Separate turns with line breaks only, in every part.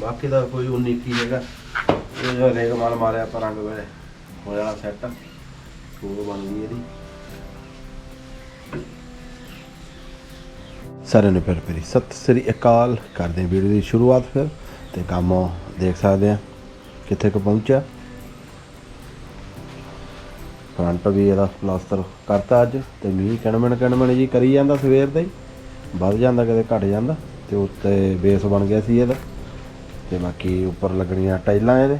ਬਾਕੀ ਦਾ ਕੋਈ 19 ਕੀ ਹੈਗਾ। ਇਹ ਜੋ ਰੇਗ ਮਾਲ ਮਾਰਿਆ ਆਪਾਂ ਰੰਗ ਵੇ ਹੋਇਆ ਸੈੱਟ ਉਹ ਬਣ ਗਈ ਇਹਦੀ। ਸਾਰਿਆਂ ਨੂੰ ਫਿਰ ਫਿਰ ਸਤਿ ਸ੍ਰੀ ਅਕਾਲ। ਕਰਦੇ ਹਾਂ ਵੀਡੀਓ ਦੀ ਸ਼ੁਰੂਆਤ ਫਿਰ ਤੇ ਕੰਮ ਦੇਖ ਸਕਦੇ ਆ ਕਿੱਥੇ ਕੁ ਪਹੁੰਚਿਆ। ਫਰੰਟ ਵੀ ਇਹਦਾ ਪਲਾਸਟਰ ਕਰਤਾ ਅੱਜ ਤੇ ਮੀਂਹ ਕਣਮਣ ਕਣਮਣ ਜੀ ਕਰੀ ਜਾਂਦਾ ਸਵੇਰ ਦਾ ਹੀ। ਵੱਧ ਜਾਂਦਾ, ਕਦੇ ਘਟ ਜਾਂਦਾ ਤੇ ਉੱਤੇ ਬੇਸ ਬਣ ਗਿਆ ਸੀ ਇਹਦਾ। ਤੇ ਬਾਕੀ ਉੱਪਰ ਲੱਗਣੀਆਂ ਟਾਈਲਾਂ ਇਹਦੇ।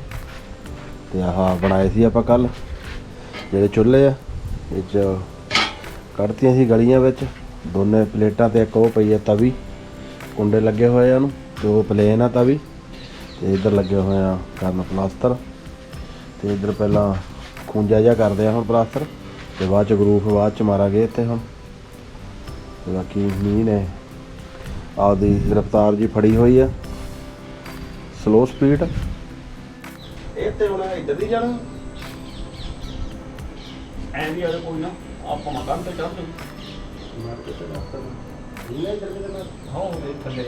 ਤੇ ਆਹ ਬਣਾਏ ਸੀ ਆਪਾਂ ਕੱਲ ਜਿਹੜੇ ਚੁੱਲ੍ਹੇ ਆ, ਇਹ 'ਚ ਕੱਢਤੀਆਂ ਸੀ ਗਲੀਆਂ ਵਿੱਚ। ਦੋਨੇ ਪਲੇਟਾਂ ਤੇ ਇੱਕ ਉਹ ਪਈ ਆ ਤਵੀ, ਕੁੰਡੇ ਲੱਗੇ ਹੋਏ ਆ ਉਹਨੂੰ, ਤੇ ਉਹ ਪਲੇਨ ਆ ਤਵੀ। ਤੇ ਇੱਧਰ ਲੱਗੇ ਹੋਏ ਆ ਕਰਨ ਪਲਾਸਟਰ ਤੇ ਇੱਧਰ ਪਹਿਲਾਂ ਖੂੰਜਾ ਜਿਹਾ ਕਰਦੇ ਆ ਹੁਣ ਪਲਾਸਟਰ ਤੇ ਬਾਅਦ ਚ ਗਰੂਫ ਬਾਅਦ ਚ ਮਾਰਾਂਗੇ ਇੱਥੇ ਹੁਣ। ਤੇ ਬਾਕੀ ਮੀਂਹ ਨੇ ਆਪਦੀ ਰਫਤਾਰ ਜੀ ਫੜੀ ਹੋਈ ਆ। ਸਲੋ ਸਪੀਡ ਇਹ ਤੇ ਹੁਣ ਇੱਧਰ ਦੀ ਜਾਣਾ।
ਐਂ ਵੀ ਅਰੇ ਕੋਈ ਨਾ ਆਪਾਂ ਮਕਾਨ ਤੇ ਚੜ੍ਹ ਜਾਓ
ਮਾਰ ਕੇ ਤੇ ਰਸਤਾ ਨਹੀਂ ਇੱਧਰ ਕਿਤੇ ਮੈਂ
ਹਾਂ ਉਹ ਥੱਲੇ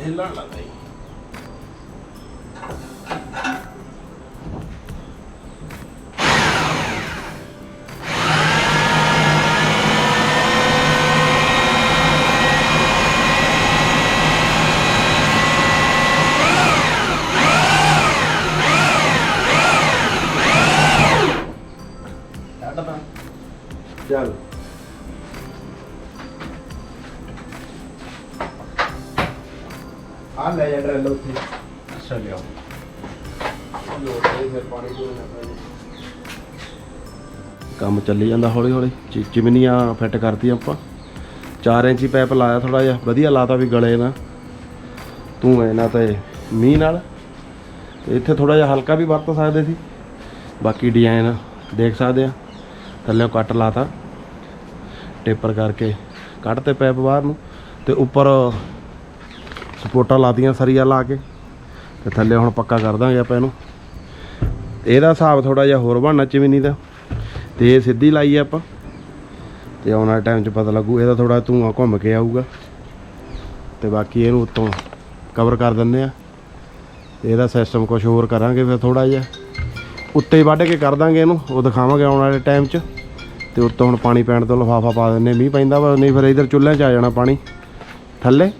ਹਿੱਲਣ ਲੱਗਾ ਕੰਮ ਚੱਲੀ ਜਾਂਦਾ ਹੌਲੀ ਹੌਲੀ। ਚਿ- ਚਿਮਨੀਆਂ ਫਿੱਟ ਕਰਤੀਆਂ ਆਪਾਂ। 4 ਇੰਚੀ ਪਾਈਪ ਲਾਇਆ ਥੋੜਾ ਜਿਹਾ, ਵਧੀਆ ਲਾਤਾ ਵੀ ਗਲੇ ਨਾ ਤੂੰ ਨਾ ਤੇ ਮੀਂਹ ਨਾਲ। ਤੇ ਇੱਥੇ ਥੋੜਾ ਜਿਹਾ ਹਲਕਾ ਵੀ ਵਰਤ ਸਕਦੇ ਸੀ। ਬਾਕੀ ਡਿਜ਼ਾਈਨ ਦੇਖ ਸਕਦੇ ਆ ਥੱਲੇ ਕੱਟ ਲਾਤਾ। ਟੇਪਰ ਕਰਕੇ ਕੱਢ ਤੇ ਪੈਪ ਬਾਹਰ ਨੂੰ। ਤੇ ਉੱਪਰ ਸਪੋਰਟਾਂ ਲਾਤੀਆਂ ਸਰੀਆ ਲਾ ਕੇ। ਤੇ ਥੱਲੇ ਹੁਣ ਪੱਕਾ ਕਰ ਦਾਂਗੇ ਆਪਾਂ ਇਹਨੂੰ। ਇਹਦਾ ਹਿਸਾਬ ਥੋੜਾ ਜਿਹਾ ਹੋਰ ਬਣਨਾ ਚਿਮਨੀ ਦਾ। ਤੇ ਇਹ ਸਿੱਧੀ ਲਾਈ ਆ ਆਪਾਂ। ਤੇ ਆਉਣ ਵਾਲੇ ਟਾਈਮ 'ਚ ਪਤਾ ਲੱਗੂ, ਇਹਦਾ ਥੋੜਾ ਧੂਆਂ ਘੁੰਮ ਕੇ ਆਊਗਾ। ਤੇ ਬਾਕੀ ਇਹਨੂੰ ਉੱਤੋਂ ਕਵਰ ਕਰ ਦਿੰਨੇ ਆ। ਤੇ ਇਹਦਾ ਸਿਸਟਮ ਕੁਝ ਹੋਰ ਕਰਾਂਗੇ ਫਿਰ ਥੋੜਾ ਜਿਹਾ। ਉੱਤੇ ਵੱਢ ਕੇ ਕਰ ਦਾਂਗੇ ਇਹਨੂੰ, ਉਹ ਦਿਖਾਵਾਂਗੇ ਆਉਣ ਵਾਲੇ ਟਾਈਮ 'ਚ। ਤੇ ਉੱਤੋਂ ਹੁਣ ਪਾਣੀ ਪੈਣ ਤੋਂ ਲਫਾਫਾ ਪਾ ਦਿੰਨੇ ਮੀਂਹ ਪੈਂਦਾ ਵਾ, ਨਹੀਂ ਫਿਰ ਇਧਰ ਚੁੱਲ੍ਹਿਆਂ 'ਚ ਆ ਜਾਣਾ ਪਾਣੀ। ਥੱਲੇ।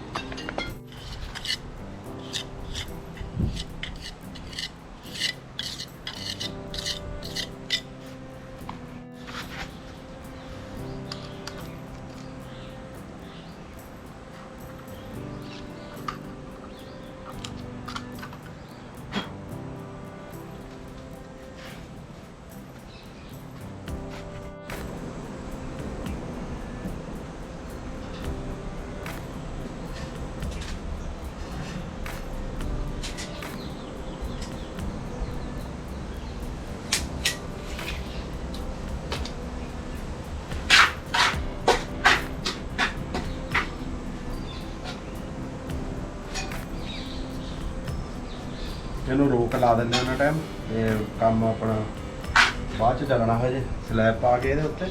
ਇਹਨੂੰ ਰੋਕ ਲਾ ਦਿੰਦੇ ਉਹਨਾਂ ਟਾਈਮ ਇਹ ਕੰਮ ਆਪਣਾ ਬਾਅਦ ਚ ਚੱਲਣਾ ਹਜੇ ਸਲੈਬ ਪਾ ਕੇ ਇਹਦੇ ਉੱਤੇ।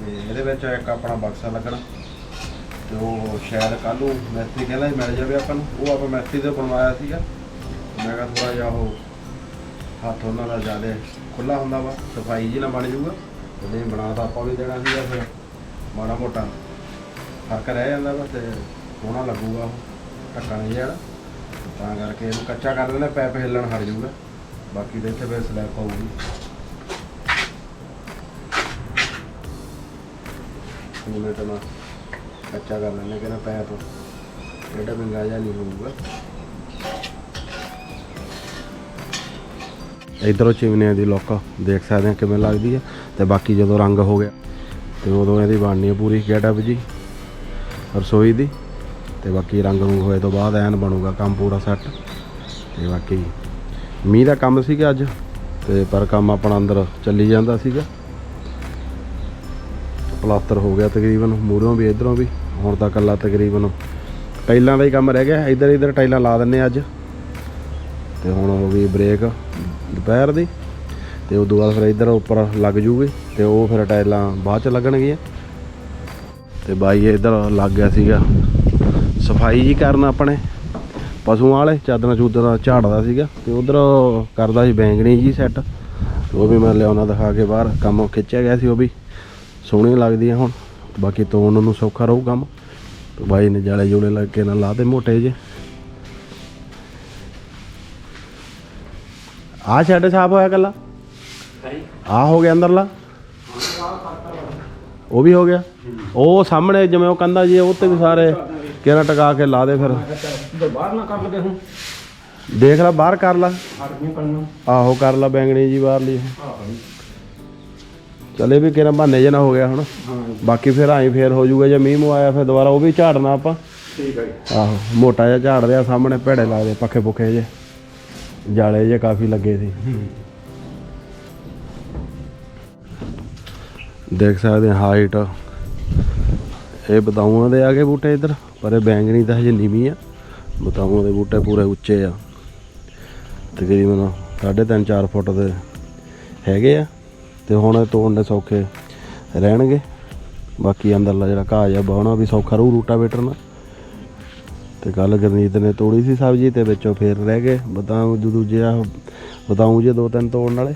ਤੇ ਇਹਦੇ ਵਿੱਚ ਇੱਕ ਆਪਣਾ ਬਕਸਾ ਲੱਗਣਾ। ਤੇ ਉਹ ਸ਼ਾਇਦ ਕੱਲ ਨੂੰ ਮਿਸਤਰੀ ਕਹਿੰਦਾ ਸੀ ਮਿਲ ਜਾਵੇ ਆਪਾਂ ਨੂੰ। ਉਹ ਆਪਾਂ ਮਿਸਤਰੀ ਤੋਂ ਬਣਵਾਇਆ ਸੀਗਾ। ਮੈਂ ਕਿਹਾ ਥੋੜਾ ਜਿਹਾ ਉਹ ਹੱਥ ਉਹਨਾਂ ਦਾ ਜ਼ਿਆਦਾ ਖੁੱਲਾ ਹੁੰਦਾ ਵਾ, ਸਫ਼ਾਈ ਜੀ ਨਾਲ ਬਣ ਜਾਊਗਾ। ਤੇ ਨਹੀਂ ਬਣਾ ਤਾਂ ਆਪਾਂ ਵੀ ਦੇਣਾ ਸੀਗਾ ਫਿਰ। ਮਾੜਾ ਮੋਟਾ ਫ਼ਰਕ ਰਹਿ ਜਾਂਦਾ ਵਾ ਤੇ ਸੋਹਣਾ ਲੱਗੂਗਾ ਉਹ। ਢੱਕਣ ਜਿਹਾ। ਤਾਂ ਕਰਕੇ ਇਹਨੂੰ ਕੱਚਾ ਕਰ ਦਿੰਦੇ, ਪੈਪ ਹਿੱਲਣ ਹਟ ਜਾਊਗਾ। ਬਾਕੀ ਤੇ ਇੱਥੇ ਫਿਰ ਸਲੈਬ ਪਾਊਗੀ। ਉਹਨੇ ਤਾਂ ਨਾ ਕੱਚਾ ਕਰ ਲੈਣੇ ਕਿ ਪੈਪ ਜਿਹੜਾ ਵਿੰਗਾ ਜਿਹਾ ਨਹੀਂ ਹੋਊਗਾ। ਇਧਰੋਂ ਚਿਮਨੀਆਂ ਦੀ ਲੁੱਕ ਦੇਖ ਸਕਦੇ ਆ ਕਿਵੇਂ ਲੱਗਦੀ ਹੈ ਤੇ ਬਾਕੀ ਜਦੋਂ ਰੰਗ ਹੋ ਗਿਆ ਤੇ ਉਦੋਂ ਇਹਦੀ ਬਣਨੀ ਹੈ ਪੂਰੀ ਗੈਟਅਪ ਜੀ, ਰਸੋਈ ਦੀ। ਤੇ ਬਾਕੀ ਰੰਗ ਰੂੰਗ ਹੋਏ ਤੋਂ ਬਾਅਦ ਐਨ ਬਣੂਗਾ ਕੰਮ ਪੂਰਾ ਸੈੱਟ ਤੇ ਬਾਕੀ ਮੀਂਹ ਦਾ ਕੰਮ ਸੀਗਾ ਅੱਜ, ਤੇ ਪਰ ਕੰਮ ਆਪਣਾ ਅੰਦਰ ਚੱਲੀ ਜਾਂਦਾ ਸੀਗਾ। ਪਲਾਸਟਰ ਹੋ ਗਿਆ ਤਕਰੀਬਨ, ਮੂਹਰੋਂ ਵੀ, ਇਧਰੋਂ ਵੀ, ਹੁਣ ਤਾਂ ਕੱਲਾ ਤਕਰੀਬਨ। ਟਾਈਲਾਂ ਦਾ ਹੀ ਕੰਮ ਰਹਿ ਗਿਆ, ਇੱਧਰ ਇੱਧਰ ਟਾਈਲਾਂ ਲਾ ਦਿੰਨੇ ਅੱਜ। ਤੇ ਹੁਣ ਹੋ ਗਈ ਬ੍ਰੇਕ ਦੁਪਹਿਰ ਦੀ, ਤੇ ਤੋਂ ਬਾਅਦ ਫਿਰ ਇੱਧਰ ਉੱਪਰ ਲੱਗ ਜੂਗੀ, ਤੇ ਉਹ ਫਿਰ ਟਾਈਲਾਂ ਬਾਅਦ ਚ ਲੱਗਣਗੀਆਂ। ਤੇ ਬਾਈ ਇੱਧਰ ਲੱਗ ਗਿਆ ਸੀਗਾ ਸਫ਼ਾਈ ਜੀ ਕਰਨ ਆਪਣੇ। ਪਸ਼ੂਆਂ ਵਾਲੇ ਚਾਦਰਾਂ ਚੂਦਰਾਂ ਝਾੜਦਾ ਸੀਗਾ ਤੇ ਉਧਰ ਕਰਦਾ ਸੀ ਬੈਂਗਣੀ ਜੀ ਸੈੱਟ ਉਹ ਵੀ ਮੈਂ ਲਿਆਉਣਾ ਦਿਖਾ ਕੇ ਬਾਹਰ ਕੰਮ ਖਿੱਚਿਆ ਗਿਆ ਸੀ ਉਹ ਵੀ। ਸੋਹਣੀ ਲੱਗਦੀ ਆ ਹੁਣ ਬਾਕੀ ਤੋੜਨ ਨੂੰ ਸੌਖਾ ਰਹੂ ਕੰਮ। ਤੇ ਬਾਈ ਨੇ ਜਾਲੇ ਜੂਲੇ ਲੱਗ ਕੇ ਨਾ ਲਾ ਦੇ ਮੋਟੇ ਜੇ। ਆ ਛੱਡ ਸਾਫ਼ ਹੋਇਆ ਕੱਲਾ? ਆ ਹੋ ਗਿਆ ਅੰਦਰਲਾ? ਉਹ ਵੀ ਹੋ ਗਿਆ? ਉਹ ਸਾਹਮਣੇ ਜਿਵੇਂ ਉਹ ਕੰਧਾ ਜੀ ਉਹ ਤੇ ਵੀ ਸਾਰੇ ਕਿਹੜਾ ਟਕਾ ਕੇ ਲਾ ਦੇ ਫਿਰ?
ਬਾਹਰ ਨਾ ਕਰ ਲਗੇ ਹੁਣ।
ਦੇਖ ਲੈ ਬਾਹਰ ਕਰ ਲੈ। ਆਹੋ ਕਰ ਲੈ ਬੈਂਗਣੀ ਜੀ ਬਾਹਰ ਲਈ। ਚਲੇ ਵੀ ਕਿਹੜਾ ਬਹਾਨੇ ਜੇ ਨਾ ਹੋ ਗਿਆ ਹੁਣ। ਬਾਕੀ ਫਿਰ ਆਈ ਫੇਰ ਹੋ ਜਾਊਗਾ ਜੇ ਮੀਂਹ ਆਇਆ ਫਿਰ ਦੁਬਾਰਾ ਉਹ ਵੀ ਝਾੜਨਾ ਆਪਾਂ।
ਠੀਕ ਹੈ।
ਆਹੋ ਮੋਟਾ ਜਿਹਾ ਝਾੜਦੇ ਆ ਸਾਹਮਣੇ ਭੇੜੇ ਲੱਗਦੇ ਪੱਖੇ ਪੁੱਖੇ ਜੇ ਜਾਲੇ ਜੇ ਕਾਫੀ ਲੱਗੇ ਸੀ। ਦੇਖ ਸਕਦੇ ਹਾਈਟ ਇਹ ਬਤਾਊਆਂ ਦੇ ਆ ਗਏ ਬੂਟੇ ਇੱਧਰ। ਪਰ ਇਹ ਬੈਂਗਣੀ ਤਾਂ ਹਜੇ ਨੀਵੀਂ ਆ। ਬਤਾਊਆਂ ਦੇ ਬੂਟੇ ਪੂਰੇ ਉੱਚੇ ਆ। ਤਕਰੀਬਨ 3.5 4 ਫੁੱਟ ਦੇ ਹੈਗੇ ਆ। ਤੇ ਹੁਣ ਇਹ ਤੋੜਨੇ ਸੌਖੇ ਰਹਿਣਗੇ। ਬਾਕੀ ਅੰਦਰਲਾ ਜਿਹੜਾ ਘਾਹ ਜਿਹਾ ਬਾਉਣਾ ਵੀ ਸੌਖਾ ਰਹੂ ਰੂਟਾਵੇਟਰ ਨਾਲ। ਤੇ ਕੱਲ ਗਰਨੀਤ ਨੇ ਤੋੜੀ ਸੀ ਸਬਜ਼ੀ ਤੇ ਵਿੱਚੋਂ ਫੇਰ ਰਹਿ ਗਏ। ਬਤਾਊ ਦੂ- ਦੂਜੇ ਆ ਬਤਾਊ ਜੇ ਦੋ ਤਿੰਨ ਤੋੜਨ ਵਾਲੇ।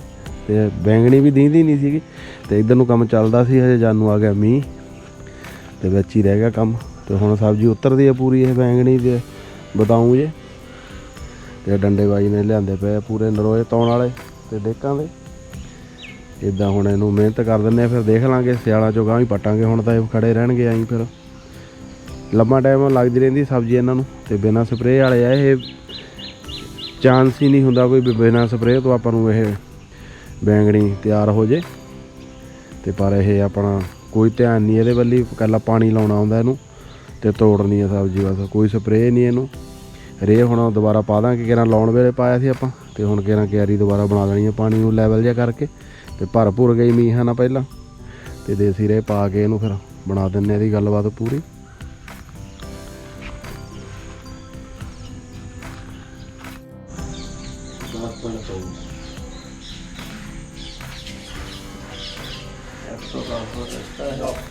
ਤੇ ਬੈਂਗਣੀ ਵੀ ਦੀਂਦੀ ਨਹੀਂ ਸੀਗੀ। ਤੇ ਇਧਰ ਨੂੰ ਕੰਮ ਚੱਲਦਾ ਸੀ, ਹਜੇ ਜਾਨੂ ਆ ਗਿਆ ਮੀਂਹ। ਤੇ ਵਿੱਚ ਹੀ ਰਹਿ ਗਿਆ ਕੰਮ। ਤੇ ਹੁਣ ਸਬਜ਼ੀ ਉਤਰਦੀ ਹੈ ਪੂਰੀ ਇਹ ਬੈਂਗਣੀ ਦੇ ਬਤਾਉਂ ਜੇ। ਤੇ ਡੰਡੇ ਬਾਈ ਨੇ ਲਿਆਂਦੇ ਪਏ ਪੂਰੇ ਨਰੋਏ ਤੌਣ ਵਾਲੇ ਤੇ ਡੇਕਾਂ ਦੇ। ਇਦਾਂ ਹੁਣ ਇਹਨੂੰ ਮਿਹਨਤ ਕਰ ਦਿੰਦੇ ਆ, ਫਿਰ ਦੇਖ ਲਾਂਗੇ, ਸਿਆਲਾਂ ਚੋਂ ਗਾਂ ਹੀ ਪਟਾਂਗੇ। ਹੁਣ ਤਾਂ ਇਹ ਖੜੇ ਰਹਿਣਗੇ ਆਈ ਫਿਰ। ਲੰਮਾ ਟਾਈਮ ਲੱਗਦੀ ਰਹਿੰਦੀ ਸਬਜ਼ੀ ਇਹਨਾਂ ਨੂੰ ਤੇ ਬਿਨਾਂ ਸਪਰੇਅ ਵਾਲੇ ਆ ਇਹ। ਚਾਂਸ ਹੀ ਨਹੀਂ ਹੁੰਦਾ ਕੋਈ ਵੀ ਬਿਨਾਂ ਸਪਰੇਅ ਤੋਂ ਆਪਾਂ ਨੂੰ ਇਹ ਬੈਂਗਣੀ ਤਿਆਰ ਹੋ ਜੇ। ਤੇ ਪਰ ਇਹ ਆਪਣਾ ਕੋਈ ਧਿਆਨ ਨਹੀਂ ਇਹਦੇ ਵੱਲੀ ਇਕੱਲਾ ਪਾਣੀ ਲਾਉਣਾ ਆਉਂਦਾ ਇਹਨੂੰ। ਤੇ ਤੋੜਨੀ ਆ ਸਬਜ਼ੀ ਬਸ, ਕੋਈ ਸਪਰੇਅ ਨਹੀਂ ਇਹਨੂੰ। ਰੇ ਹੁਣ ਦੁਬਾਰਾ ਪਾ ਦਾਂਗੇ, ਕਿਹੜਾ ਲਾਉਣ ਵੇਲੇ ਪਾਇਆ ਸੀ ਆਪਾਂ, ਤੇ ਹੁਣ ਕਿਰਾਂ ਕਿਆਰੀ ਦੁਬਾਰਾ ਬਣਾ ਦੇਣੀ ਆ ਪਾਣੀ ਨੂੰ ਲੈਵਲ ਜਿਹਾ ਕਰਕੇ, ਤੇ ਭਰ ਭੁਰ ਗਈ ਮੀਂਹਾਂ ਨਾਲ ਪਹਿਲਾਂ। ਤੇ ਦੇਸੀ ਰੇ ਪਾ ਕੇ ਇਹਨੂੰ ਫਿਰ ਬਣਾ ਦਿੰਨੇ ਆ ਇਹਦੀ ਗੱਲਬਾਤ ਪੂਰੀ।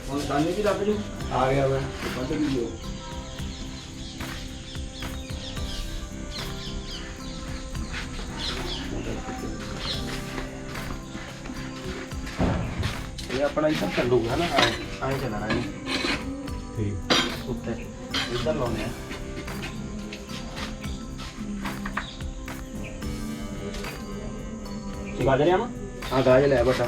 ਹੁਣ ਸਾਨੇ ਵੀ ਲੱਗ ਜੂ
ਆ। ਗਿਆ ਮੈਂ
ਵੱਧ ਵੀ ਲਿਓ
ਇਹ ਆਪਣਾ ਇੱਧਰ ਚੱਲੂਗਾ ਨਾ ਐਂ ਚੱਲਣਾ ਨਹੀਂ
ਠੀਕ
ਉੱਤੇ ਇੱਧਰ ਲਾਉਣੇ ਆ
ਸਿਖਾ ਦੇ ਰਿਆ ਨਾ
ਆ ਲੈ ਬਟਾ।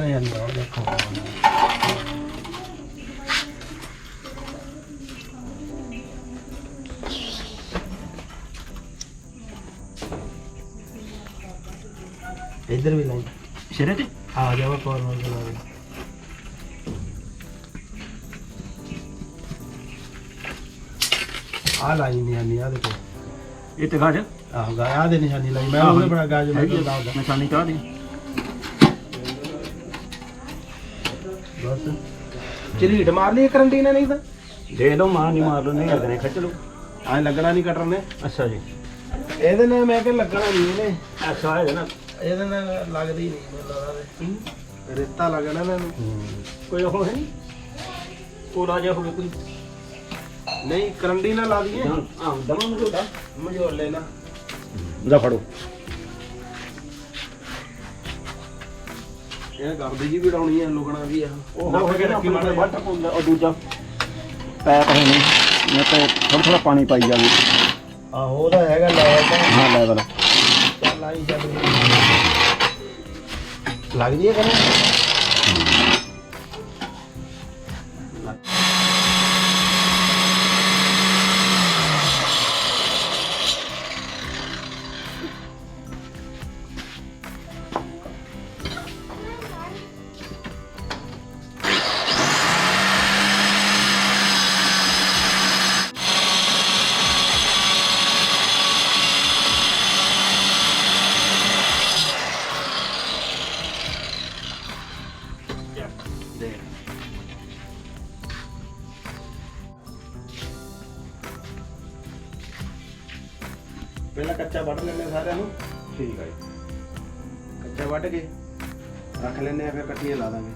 ਨਹੀਂ ਅੰਦਰ ਦੇਖੋ ਇੱਧਰ ਵੀ ਲਾਈ।
ਸਿਰੇ ਤੇ?
ਆ ਜਾਵਾ ਕੋਲ ਨਾਲ ਚਲਾ ਦੇ। ਆ ਲਾਈ ਨਿਸ਼ਾਨੀ ਆ ਦੇਖੋ।
ਇਹ ਤੇ ਗਾਜ
ਆਹ ਗਾ ਆ ਦੇ ਨਿਸ਼ਾਨੀ ਲਾਈ। ਮੈਂ ਉਹਨੇ ਬੜਾ ਗਾਜ ਮੈਂ ਲਾਉਂਦਾ
ਨਿਸ਼ਾਨੀ ਚਾਹ ਦੀ
ਚਲੀਟ ਮਾਰ ਲਈ ਕਰੰਟੀ ਨੇ ਨਹੀਂ ਤਾਂ?
ਦੇ ਲਓ ਮਾਂ ਨਹੀਂ ਮਾਰ ਲਓ ਨਹੀਂ ਲੱਗਣੇ ਖਿੱਚ ਲਓ।
ਐ ਲੱਗਣਾ ਨਹੀਂ ਕਟਰ ਨੇ?
ਅੱਛਾ ਜੀ।
ਇਹਦੇ ਨਾਲ ਮੈਂ ਕਿ ਲੱਗਣਾ ਨਹੀਂ ਇਹਨੇ।
ਐਸਾ ਹੈ ਨਾ
ਇਹਦੇ ਨਾਲ ਲੱਗਦੀ ਨਹੀਂ ਮੈਨੂੰ ਲੱਗਦਾ। ਰੇਤਾ ਲੱਗਣਾ ਨਾ।
ਕੋਈ ਉਹ ਹੈ ਨਹੀਂ ਕੋਲਾ ਜਿਹਾ ਹੋਵੇ ਕੋਈ।
ਨਹੀਂ ਕਰੰਡੀ ਨਾਲ ਲਾ ਦਈਏ।
ਹਾਂ ਦਮਾ ਨੂੰ
ਮਝੋਲ ਲੈਣਾ
ਜਾ ਫੜੋ।
ਇਹ ਗਰਦੀ ਜੀ ਵੀ ਡਾਉਣੀ ਆ ਲੁਕਣਾ ਵੀ ਆ?
ਉਹ ਹੋ ਗਿਆ ਨਾ ਕਿਨਾਰੇ ਵੱਟ ਪਾਉਂਦਾ ਉਹ ਦੂਜਾ ਪੈਪ ਹੈ ਨਹੀਂ ਮੈਂ ਤਾਂ ਥੋੜਾ ਥੋੜਾ ਪਾਣੀ ਪਾਈ ਜਾਵੇ।
ਆਹੋ ਉਹਦਾ ਹੈਗਾ ਲੈਵਲ ਤਾਂ।
ਹਾਂ ਲੈਵਲ
ਚੱਲ ਆਈ ਚੱਲ ਲੱਗ ਜੀ ਕਰੇ ਵੱਢ ਲੈਣੇ ਸਾਰਿਆਂ ਨੂੰ
ਠੀਕ ਹੈ ਜੀ
ਕੱਚਾ ਵੱਢ ਕੇ ਰੱਖ ਲੈਣੇ ਆ ਫਿਰ ਕੱਟੀਆਂ ਲਾ ਦਾਂਗੇ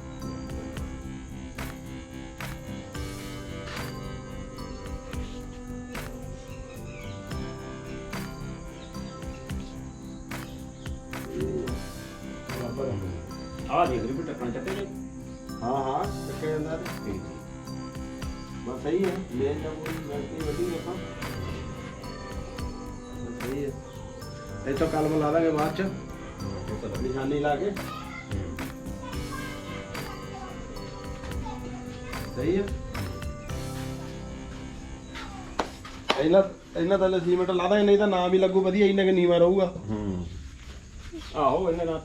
ਆ ਦੇਖ ਲਈ ਟੱਕਣ ਚੱਕੇ ਜੀ
ਹਾਂ ਹਾਂ ਚੱਕੇ ਜਾਂਦਾ ਤੇ
ਠੀਕ
ਬਸ ਸਹੀ ਹੈ ਲੈ ਜਾ ਕੋਈ ਗਲਤੀ ਵਧੀ ਆਪਾਂ ਬਸ ਸਹੀ ਹੈ ਇਹ ਤੋਂ ਕਲਮ ਲਾ ਦਾਂਗੇ ਬਾਅਦ ਚ। ਨਿਸ਼ਾਨੀ ਲਾ ਕੇ। ਸਹੀ ਹੈ ਇਹਨਾਂ ਇਹਨਾਂ ਦਾ ਸੀਮੈਂਟ ਲਾ ਦਾਂਗੇ ਨਹੀਂ ਤਾਂ ਨਾਮ ਹੀ ਲੱਗੂ ਵਧੀਆ ਇੰਨਾ ਕਿ ਨੀਵਾ ਰਹੂਗਾ।
ਹੂੰ।
ਆਹੋ ਇਹਨਾਂ ਦਾ।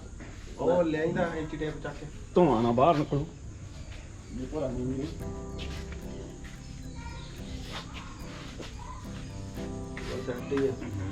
ਉਹ ਲੈ ਆਈਦਾ ਐਂਟੀ ਟੇਪ ਚੱਕ ਕੇ।
ਧੂਆਂ ਨਾ ਬਾਹਰ ਨਿਕਲੂ।
ਜੇ ਭਰਾ ਨਹੀਂ ਨਹੀਂ ਉਹ ਸੱਟੀ ਹੈ ਗੇਟ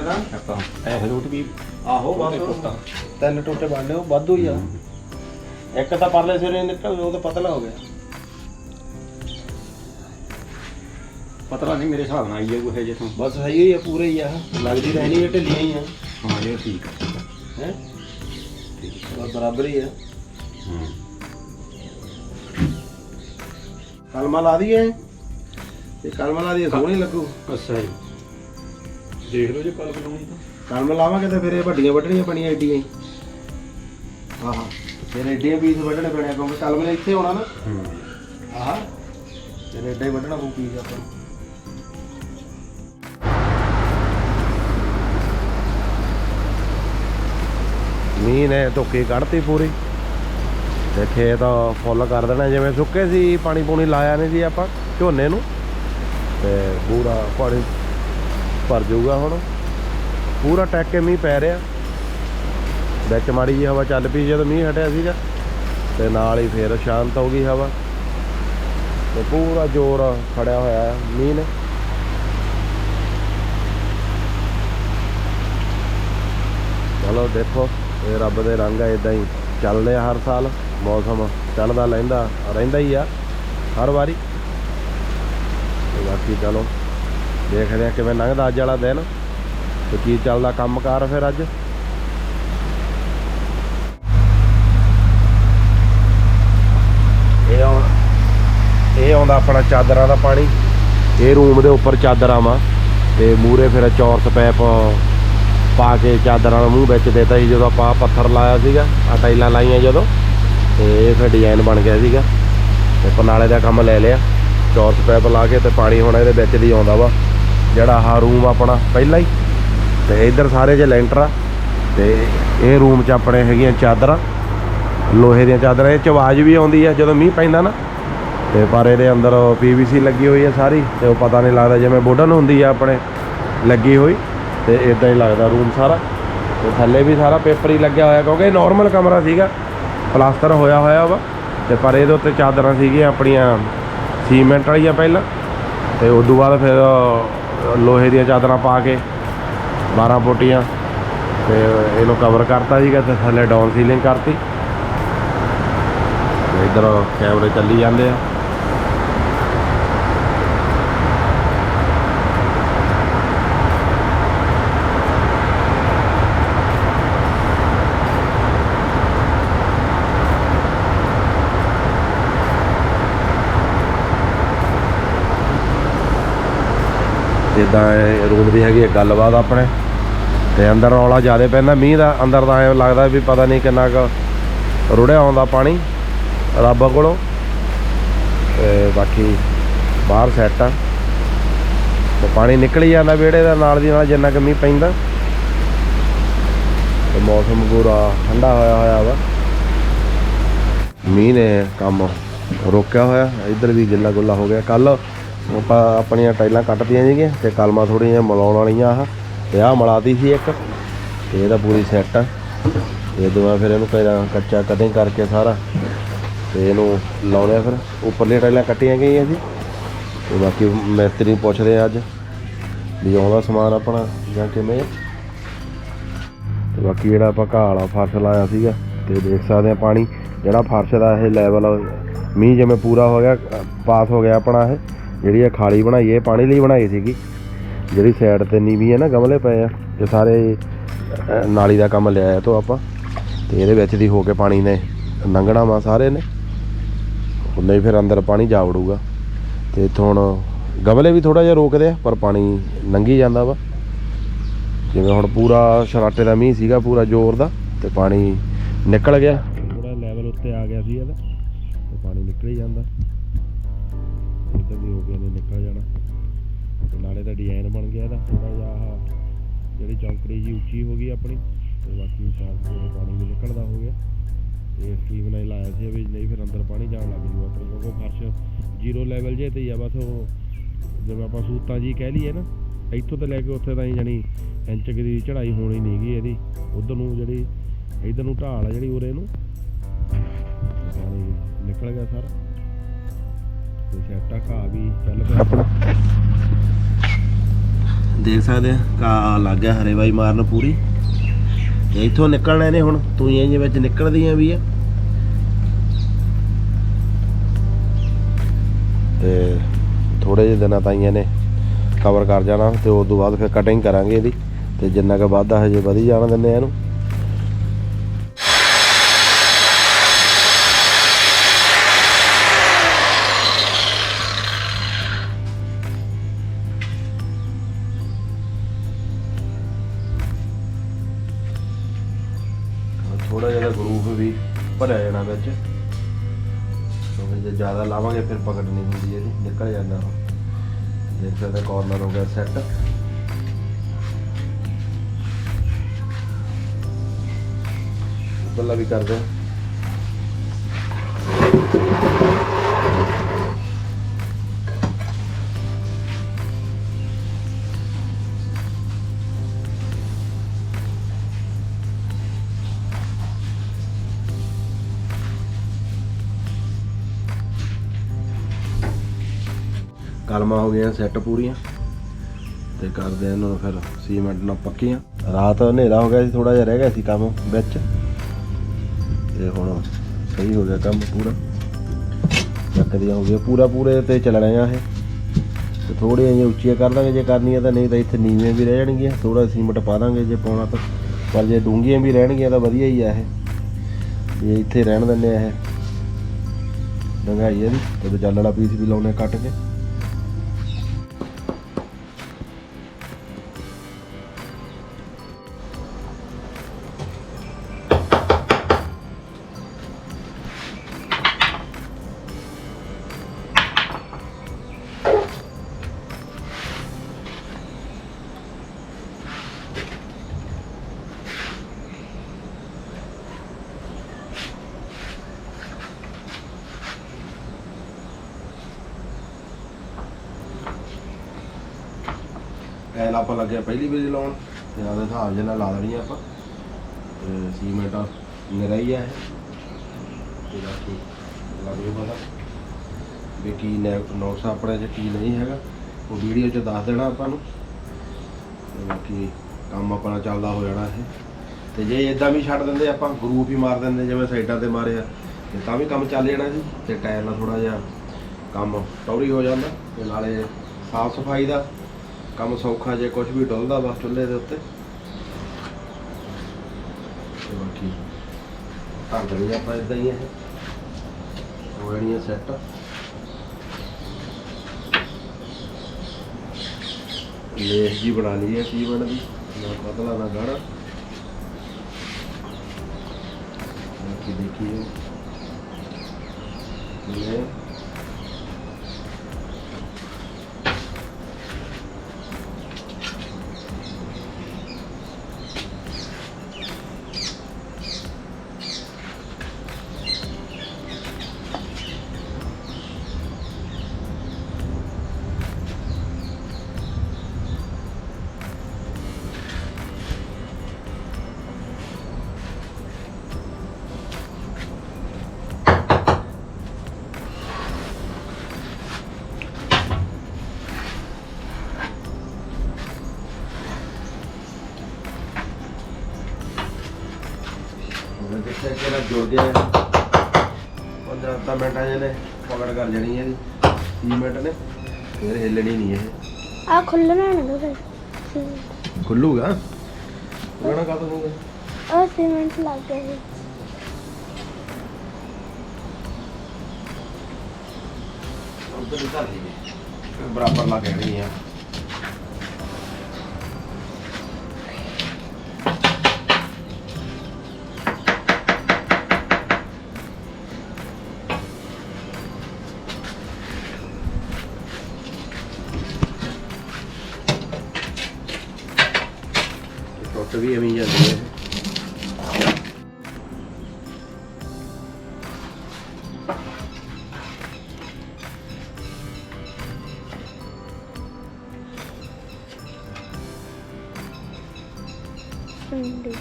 ਦਾ
ਆਪਾਂ ਇਹ ਰੂਟ ਵੀ
ਆਹੋ
ਛੋਟੇ ਟੁੱਟਾਂ।
ਤਿੰਨ ਟੋਟੇ ਬਣਨੇ ਉਹ ਵਾਧੂ ਹੀ ਆ। ਇੱਕ ਤਾਂ ਪਰਲੇ ਸਿਰੇ ਨਿਕਲ ਉਹ ਤਾਂ ਪਤਲਾ ਹੋ ਗਿਆ।
ਪਤਲਾ ਨਹੀਂ ਮੇਰੇ ਹਿਸਾਬ ਨਾਲ ਆਈ ਹੈ ਉਹ ਜੇ ਤੋਂ।
ਬਸ ਸਹੀ ਹੀ ਆ ਪੂਰੇ ਹੀ ਆ। ਲੱਗਦੀ ਤਾਂ ਹੈ ਨਹੀਂ ਇਹ ਢਿੱਲੀਆਂ ਹੀ ਆ।
ਹਾਂ ਇਹ ਠੀਕ ਹੈ
ਹੈ? ਬਸ ਬਰਾਬਰ ਹੀ ਆ।
ਹੂੰ।
ਕਲਮਾ ਲਾ ਦਈਏ। ਇਹ ਕਲਮਾ ਲਾ ਦਈਏ ਸੋਹਣੀ ਲੱਗੂ।
ਅੱਛਾ ਜੀ ਦੇਖ ਲਓ ਜੇ ਕੱਲ ਬਣਾਉਣੀ ਤਾਂ।
ਕਲਮ ਲਾਵਾਂਗੇ ਤਾਂ ਫਿਰ ਇਹ ਵੱਡੀਆਂ ਵੱਢਣੀਆਂ ਪਣੀਆਂ ਏਡੀਆਂ ਹੀ। ਆਹਾ ਫਿਰ ਏਡੀਆਂ ਪੀਸ ਵੱਢਣੇ ਪੈਣੇ ਕਿਉਂਕਿ ਕਲਮ ਨੇ ਇੱਥੇ ਹੋਣਾ ਨਾ।
ਹੂੰ।
ਆਹਾ ਫਿਰ ਹੀ ਵੱਢਣਾ ਪਊ ਪੀਸ ਆਪਾਂ ਨੂੰ। ਮੀਂਹ ਨੇ ਧੁੱਕੀ ਕੱਢਤੀ ਪੂਰੀ। ਤੇ ਖੇਤ ਫੁੱਲ ਕਰ ਦੇਣਾ ਜਿਵੇਂ ਸੁੱਕੇ ਸੀ ਪਾਣੀ ਪੂਣੀ ਲਾਇਆ ਨਹੀਂ ਸੀ ਆਪਾਂ ਝੋਨੇ ਨੂੰ। ਤੇ ਪੂਰਾ ਪਾਣੀ ਭਰ ਜਾਊਗਾ ਹੁਣ। ਪੂਰਾ ਟੈਕ ਕੇ ਮੀਂਹ ਪੈ ਰਿਹਾ। ਵਿੱਚ ਮਾੜੀ ਜੀ ਹਵਾ ਚੱਲ ਪਈ ਜਦੋਂ ਮੀਂਹ ਹਟਿਆ ਸੀਗਾ। ਤੇ ਨਾਲ ਹੀ ਫੇਰ ਸ਼ਾਂਤ ਹੋ ਗਈ ਹਵਾ। ਤੇ ਪੂਰਾ ਜ਼ੋਰ ਫੜਿਆ ਹੋਇਆ ਹੈ ਮੀਂਹ ਨੇ। ਚਲੋ ਦੇਖੋ, ਇਹ ਰੱਬ ਦੇ ਰੰਗ ਆ ਇਦਾਂ ਹੀ ਚੱਲਦੇ ਆ ਹਰ ਸਾਲ। ਮੌਸਮ ਚੱਲਦਾ ਲੈਂਦਾ, ਰਹਿੰਦਾ ਹੀ ਆ, ਹਰ ਵਾਰੀ। ਬਾਕੀ ਚਲੋ। ਦੇਖਦੇ ਆ ਕਿਵੇਂ ਲੰਘਦਾ ਅੱਜ ਵਾਲਾ ਦਿਨ। ਤੇ ਕੀ ਚੱਲਦਾ ਕੰਮਕਾਰ ਫਿਰ ਅੱਜ? ਇਹ ਆਉਂ ਇਹ ਆਉਂਦਾ ਆਪਣਾ ਚਾਦਰਾਂ ਦਾ ਪਾਣੀ। ਇਹ ਰੂਮ ਦੇ ਉੱਪਰ ਚਾਦਰਾਂ ਵਾ। ਤੇ ਮੂਰੇ ਫਿਰ ਚੌਰਸ ਪੈਪ ਪਾ ਕੇ ਚਾਦਰਾਂ ਦਾ ਮੂੰਹ ਵਿੱਚ ਦੇਤਾ ਸੀ ਜਦੋਂ ਆਪਾਂ ਪੱਥਰ ਲਾਇਆ ਸੀਗਾ। ਆ ਟਾਈਲਾਂ ਲਾਈਆਂ ਜਦੋਂ। ਤੇ ਇਹ ਫਿਰ ਡਿਜ਼ਾਈਨ ਬਣ ਗਿਆ ਸੀਗਾ। ਤੇ ਪਨਾਲੇ ਦਾ ਕੰਮ ਲੈ ਲਿਆ। ਚੌਰਸ ਪੈਪ ਲਾ ਕੇ ਤੇ ਪਾਣੀ ਹੁਣ ਇਹਦੇ ਵਿੱਚ ਦੀ ਆਉਂਦਾ ਵਾ। ਜਿਹੜਾ ਆਹ ਰੂਮ ਆਪਣਾ ਪਹਿਲਾਂ ਹੀ। ਤੇ ਇੱਧਰ ਸਾਰੇ ਜੇ ਲੈਂਟਰ ਆ। ਤੇ ਇਹ ਰੂਮ 'ਚ ਆਪਣੇ ਹੈਗੀਆਂ ਚਾਦਰਾਂ। ਲੋਹੇ ਦੀਆਂ ਚਾਦਰਾਂ। ਇਹ 'ਚ ਆਵਾਜ਼ ਵੀ ਆਉਂਦੀ ਆ ਜਦੋਂ ਮੀਂਹ ਪੈਂਦਾ ਨਾ। ਤੇ ਪਰ ਇਹਦੇ ਅੰਦਰ ਪੀਵੀਸੀ ਲੱਗੀ ਹੋਈ ਹੈ ਸਾਰੀ। ਤੇ ਉਹ ਪਤਾ ਨਹੀਂ ਲੱਗਦਾ ਜਿਵੇਂ ਵੁਡਨ ਹੁੰਦੀ ਆ ਆਪਣੇ ਲੱਗੀ ਹੋਈ। ਤੇ ਇਦਾਂ ਹੀ ਲੱਗਦਾ ਰੂਮ ਸਾਰਾ। ਤੇ ਥੱਲੇ ਵੀ ਸਾਰਾ ਪੇਪਰ ਹੀ ਲੱਗਿਆ ਹੋਇਆ ਕਿਉਂਕਿ ਇਹ ਨਾਰਮਲ ਕਮਰਾ ਸੀਗਾ। ਪਲਾਸਟਰ ਹੋਇਆ ਹੋਇਆ ਵਾ। ਤੇ ਪਰ ਇਹਦੇ ਉੱਤੇ ਚਾਦਰਾਂ ਸੀਗੀਆਂ ਆਪਣੀਆਂ ਸੀਮੈਂਟ ਵਾਲੀਆਂ ਪਹਿਲਾਂ। ਤੇ ਉਸ ਤੋਂ ਬਾਅਦ ਫਿਰ ਲੋਹੇ ਦੀਆਂ ਚਾਦਰਾਂ ਪਾ ਕੇ 12 ਪੋਟੀਆਂ, ਤੇ ਇਹਨੂੰ ਕਵਰ ਕਰਤਾ ਸੀਗਾ ਤੇ ਥੱਲੇ ਡਾਊਨ ਸੀਲਿੰਗ ਕਰਤੀ। ਤੇ ਇਧਰ ਕੈਮਰੇ ਚੱਲੀ ਜਾਂਦੇ ਆ। ਜਿੱਦਾਂ ਰੂਮ ਦੀ ਹੈਗੀ ਗੱਲਬਾਤ ਆਪਣੇ। ਤੇ ਅੰਦਰ ਰੌਲਾ ਜ਼ਿਆਦਾ ਪੈਂਦਾ, ਮੀਂਹ ਦਾ ਅੰਦਰ ਤਾਂ ਐਂ ਲੱਗਦਾ ਵੀ ਪਤਾ ਨਹੀਂ ਕਿੰਨਾ ਕੁ ਰੁੜਿਆ ਆਉਂਦਾ ਪਾਣੀ ਰੱਬ ਕੋਲੋਂ। ਤੇ ਬਾਕੀ ਬਾਹਰ ਸੈੱਟ ਆ। ਤੇ ਪਾਣੀ ਨਿਕਲ ਹੀ ਜਾਂਦਾ ਵਿਹੜੇ ਦਾ ਨਾਲ ਦੀ ਨਾਲ ਜਿੰਨਾ ਕੁ ਮੀਂਹ ਪੈਂਦਾ। ਤੇ ਮੌਸਮ ਪੂਰਾ ਠੰਡਾ ਹੋਇਆ ਹੋਇਆ ਵਾ। ਮੀਂਹ ਨੇ ਕੰਮ ਰੋਕਿਆ ਹੋਇਆ, ਇੱਧਰ ਵੀ ਗਿੱਲਾ ਗੁੱਲਾ ਹੋ ਗਿਆ। ਕੱਲ ਆਪਾਂ ਆਪਣੀਆਂ ਟਾਈਲਾਂ ਕੱਟਦੀਆਂ ਸੀਗੀਆਂ ਤੇ ਕਲਮਾਂ ਥੋੜ੍ਹੀਆਂ ਜਿਹੀਆਂ ਮਿਲਾਉਣ ਵਾਲੀਆਂ ਆਹ। ਤੇ ਆਹ ਮਿਲਾਤੀ ਸੀ ਇੱਕ। ਤੇ ਇਹਦਾ ਪੂਰੀ ਸੈੱਟ ਆ। ਤੇ ਦੁਆ ਫਿਰ ਇਹਨੂੰ ਪਹਿਲਾਂ ਕੱਚਾ ਕਟਿੰਗ ਕਰਕੇ ਸਾਰਾ ਤੇ ਇਹਨੂੰ ਲਾਉਣੇ ਆ ਫਿਰ। ਉੱਪਰਲੀਆਂ ਟਾਈਲਾਂ ਕੱਟੀਆਂ ਗਈਆਂ ਸੀ ਤੇ ਬਾਕੀ ਮਿਸਤਰੀ ਪੁੱਛਦੇ ਆ ਅੱਜ ਵੀ ਆਉਂਦਾ ਸਮਾਨ ਆਪਣਾ ਜਾਂ ਕਿਵੇਂ ਆ। ਤੇ ਬਾਕੀ ਜਿਹੜਾ ਆਪਾਂ ਘਾਹ ਵਾਲਾ ਫਰਸ਼ ਲਾਇਆ ਸੀਗਾ ਤੇ ਦੇਖ ਸਕਦੇ ਆ ਪਾਣੀ। ਜਿਹੜਾ ਫਰਸ਼ ਦਾ ਇਹ ਲੈਵਲ ਮੀਂਹ ਜਿਵੇਂ ਪੂਰਾ ਹੋ ਗਿਆ ਪਾਸ ਹੋ ਗਿਆ ਆਪਣਾ ਇਹ। ਜਿਹੜੀ ਆ ਖਾਲੀ ਬਣਾਈ ਇਹ ਪਾਣੀ ਲਈ ਬਣਾਈ ਸੀਗੀ। ਜਿਹੜੀ ਸਾਈਡ ਤੇ ਨੀਵੀਂ ਹੈ ਨਾ, ਗਮਲੇ ਪਏ ਆ, ਇਹ ਸਾਰੇ ਨਾਲੀ ਦਾ ਕੰਮ ਲਿਆ ਹੈ ਤੋਂ ਆਪਾਂ। ਤੇ ਇਹਦੇ ਵਿੱਚ ਦੀ ਹੋ ਕੇ ਪਾਣੀ ਨੇ ਲੰਘਣਾ ਵਾ ਸਾਰੇ ਨੇ। ਉਹਨੇ ਫਿਰ ਅੰਦਰ ਪਾਣੀ ਜਾ ਵੜੂਗਾ ਤੇ ਇੱਥੋਂ ਹੁਣ ਗਮਲੇ ਵੀ ਥੋੜਾ ਜਿਹਾ ਰੋਕਦੇ ਆ, ਪਰ ਪਾਣੀ ਲੰਘੀ ਜਾਂਦਾ ਵਾ। ਜਿਵੇਂ ਹੁਣ ਪੂਰਾ ਸ਼ਰਾਟੇ ਦਾ ਮੀਂਹ ਸੀਗਾ, ਪੂਰਾ ਜ਼ੋਰ ਦਾ, ਤੇ ਪਾਣੀ ਨਿਕਲ ਗਿਆ। ਥੋੜਾ ਲੈਵਲ ਉੱਤੇ ਆ ਗਿਆ ਸੀ ਇਹਦਾ, ਤੇ ਪਾਣੀ ਨਿਕਲ ਹੀ ਜਾਂਦਾ। ਇੱਧਰ ਵੀ ਹੋ ਗਿਆ ਨੇ ਨਿਕਲ ਜਾਣਾ। ਤੇ ਨਾਲੇ ਦਾ ਡਿਜ਼ਾਈਨ ਬਣ ਗਿਆ ਇਹਦਾ ਥੋੜਾ ਜਿਹਾ ਆਹ ਜਿਹੜੀ ਚੌਂਕੜੀ ਜੀ ਉੱਚੀ ਹੋ ਗਈ ਆਪਣੀ, ਤੇ ਬਾਕੀ ਸਾਫ਼ ਪੂਰੇ ਪਾਣੀ ਵੀ ਨਿਕਲਦਾ ਹੋ ਗਿਆ। ਤੇ ਸਕੀਮ ਨੇ ਲਾਇਆ ਸੀ ਵੀ ਨਹੀਂ ਫਿਰ ਅੰਦਰ ਪਾਣੀ ਜਾਣ ਲੱਗ ਜੂਗਾ ਫਿਰ ਕਿਉਂਕਿ ਫਰਸ਼ ਜ਼ੀਰੋ ਲੈਵਲ ਜੇ ਤੇ ਹੀ ਆ, ਬਸ ਉਹ ਜਿਵੇਂ ਆਪਾਂ ਸੂਤਾਂ ਜੀ ਕਹਿ ਲਈਏ ਨਾ, ਇੱਥੋਂ ਤੋਂ ਲੈ ਕੇ ਉੱਥੇ ਤਾਈਂ ਜਾਣੀ ਇੰਚ ਦੀ ਚੜਾਈ ਹੋਣੀ ਨਹੀਂਗੀ ਇਹਦੀ। ਉਧਰ ਨੂੰ ਜਿਹੜੀ, ਇਧਰ ਨੂੰ ਢਾਲ ਆ ਜਿਹੜੀ ਉਰੇ ਨੂੰ ਪਾਣੀ ਨਿਕਲ ਗਿਆ ਸਾਰਾ। ਤੇ ਸੈਟਾ ਘਾਹ ਵੀ ਚੱਲ ਪਿਆ ਆਪਣਾ। ਦੇਖ ਸਕਦੇ ਆ, ਘਾਹ ਲੱਗ ਗਿਆ ਹਰੇ ਬਾਈ ਮਾਰਨ ਪੂਰੀ। ਤੇ ਇੱਥੋਂ ਨਿਕਲਣਾ ਇਹਨੇ ਹੁਣ, ਤੂੰ ਜਿਹੇ ਵਿੱਚ ਨਿਕਲਦੀਆਂ ਵੀ ਆ। ਤੇ ਥੋੜੇ ਜਿਹੇ ਦਿਨਾਂ ਤਾਈਂ ਇਹਨੇ ਕਵਰ ਕਰ ਜਾਣਾ, ਤੇ ਉਸ ਤੋਂ ਬਾਅਦ ਫਿਰ ਕਟਿੰਗ ਕਰਾਂਗੇ ਇਹਦੀ। ਤੇ ਜਿੰਨਾ ਕੁ ਵਾਧਾ ਹਜੇ ਵਧੀ ਜਾਣ ਦਿੰਦੇ ਆ ਇਹਨੂੰ। ਸੈੱਟ ਉੱਪਰਲਾ ਵੀ ਕਰਦੇ ਹਾਂ। ਕਲਮਾਂ ਹੋ ਗਈਆਂ ਸੈੱਟ ਪੂਰੀਆਂ। ਤੇ ਕਰਦੇ ਆ ਇਹਨਾਂ ਨੂੰ ਫਿਰ ਸੀਮੈਂਟ ਨਾਲ ਪੱਕੀਆਂ। ਰਾਤ ਹਨੇਰਾ ਹੋ ਗਿਆ ਸੀ ਥੋੜਾ ਜਿਹਾ ਰਹਿ ਗਿਆ ਸੀ ਕੰਮ ਵਿੱਚ। ਤੇ ਹੁਣ ਸਹੀ ਹੋ ਗਿਆ ਕੰਮ ਪੂਰਾ। ਚੱਕਦੀਆਂ ਹੋ ਗਿਆ ਪੂਰਾ ਪੂਰੇ ਤੇ ਚੱਲਣਾ ਆ ਇਹ। ਤੇ ਥੋੜੀਆਂ ਜਿਹੀਆਂ ਉੱਚੀਆਂ ਕਰ ਦਾਂਗੇ ਜੇ ਕਰਨੀਆਂ ਤਾਂ ਨਹੀਂ ਤਾਂ ਇੱਥੇ ਨੀਵੀਆਂ ਵੀ ਰਹਿ ਜਾਣਗੀਆਂ। ਥੋੜਾ ਸੀਮੈਂਟ ਪਾ ਦਾਂਗੇ ਜੇ ਪਾਉਣਾ ਤਾਂ। ਪਰ ਜੇ ਡੂੰਘੀਆਂ ਵੀ ਰਹਿਣਗੀਆਂ ਤਾਂ ਵਧੀਆ ਹੀ ਆ ਇਹ। ਜੇ ਇੱਥੇ ਰਹਿਣ ਦਿੰਦੇ ਆ ਇਹ। ਡੰਗਾਈ ਇਹਦੀ, ਤੇ ਜੱਲ ਪੀਸ ਵੀ ਲਾਉਣੇ ਕੱਟ ਕੇ। ਐਲ ਪਹਿਲੀ ਵਾਰੀ ਲਾਉਣ ਤੇ ਉਹਦੇ ਹਿਸਾਬ ਜੇ ਨਾਲ ਲਾ ਦੇਣੀ ਆਪਾਂ। ਤੇ ਸੀਮੈਂਟ ਨਿਰਾਈ ਆ ਇਹ। ਤੇ ਬਾਕੀ ਲੱਗ ਜੂ ਪਤਾ। ਵੀ ਕੀ ਨੋਟਸ ਆਪਣੇ 'ਚ, ਕੀ ਨਹੀਂ ਹੈਗਾ। ਉਹ ਵੀਡੀਓ 'ਚ ਦੱਸ ਦੇਣਾ ਆਪਾਂ ਨੂੰ। ਤੇ ਬਾਕੀ ਕੰਮ ਆਪਣਾ ਚੱਲਦਾ ਹੋ ਜਾਣਾ ਇਹ। ਤੇ ਜੇ ਇਦਾਂ ਵੀ ਛੱਡ ਦਿੰਦੇ ਆਪਾਂ ਗਰੂਪ ਹੀ ਮਾਰ ਦਿੰਦੇ, ਜਿਵੇਂ ਸਾਈਡਾਂ ਤੇ ਮਾਰਿਆ ਤੇ ਤਾਂ ਵੀ ਕੰਮ ਚੱਲ ਜਾਣਾ ਜੀ। ਤੇ ਟਾਇਰ ਨਾਲ ਥੋੜਾ ਜਿਹਾ ਕੰਮ ਟੌੜੀ ਹੋ ਜਾਂਦਾ। ਤੇ ਨਾਲੇ ਸਾਫ਼ ਸਫ਼ਾਈ ਦਾ ਕੰਮ ਸੌਖਾ ਜੇ ਕੁਝ ਵੀ ਡੁੱਲਦਾ ਬਸ ਚੁੱਲ੍ਹੇ ਦੇ ਉੱਤੇ। ਤੇ ਬਾਕੀ ਧਰ ਦੇਣੀ ਆਪਾਂ ਇਦਾਂ ਹੀ ਇਹ। ਹੋ ਜਾਣੀ ਹੈ ਸੈੱਟ ਲੇਸ ਜੀ ਬਣਾ ਲਈ ਹੈ ਕੀ ਬਣਦੀ ਨਾ ਪਤਲਾ, ਨਾ ਗਾੜਾ। ਬਾਕੀ ਦੇਖੀਏ। ਲੈ। ਜੁੜ ਗਿਆ ਪੰਦਰਾਂ ਦਸ ਮਿੰਟਾਂ ਜਿਹਨੇ ਪਕੜ ਕਰ ਜਣੀ ਇਹਦੀ। 20 ਮਿੰਟ ਨੇ ਫਿਰ ਹਿੱਲਣੀ ਨਹੀਂ ਇਹ।
ਆ ਖੁੱਲਣਾ ਨਾ ਦੋ ਫਿਰ।
ਖੁੱਲੂਗਾ? ਉਹਨਾਂ ਕਾ ਹੋਊਗਾ
ਉਹ ਸੀਮੈਂਟ ਲੱਗ ਗਿਆ ਸੀ
ਉਧਰ ਹੀ ਧਰ ਫਿਰ ਬਰਾਬਰ ਲਾ ਕੇ ਨਹੀਂ 顺
利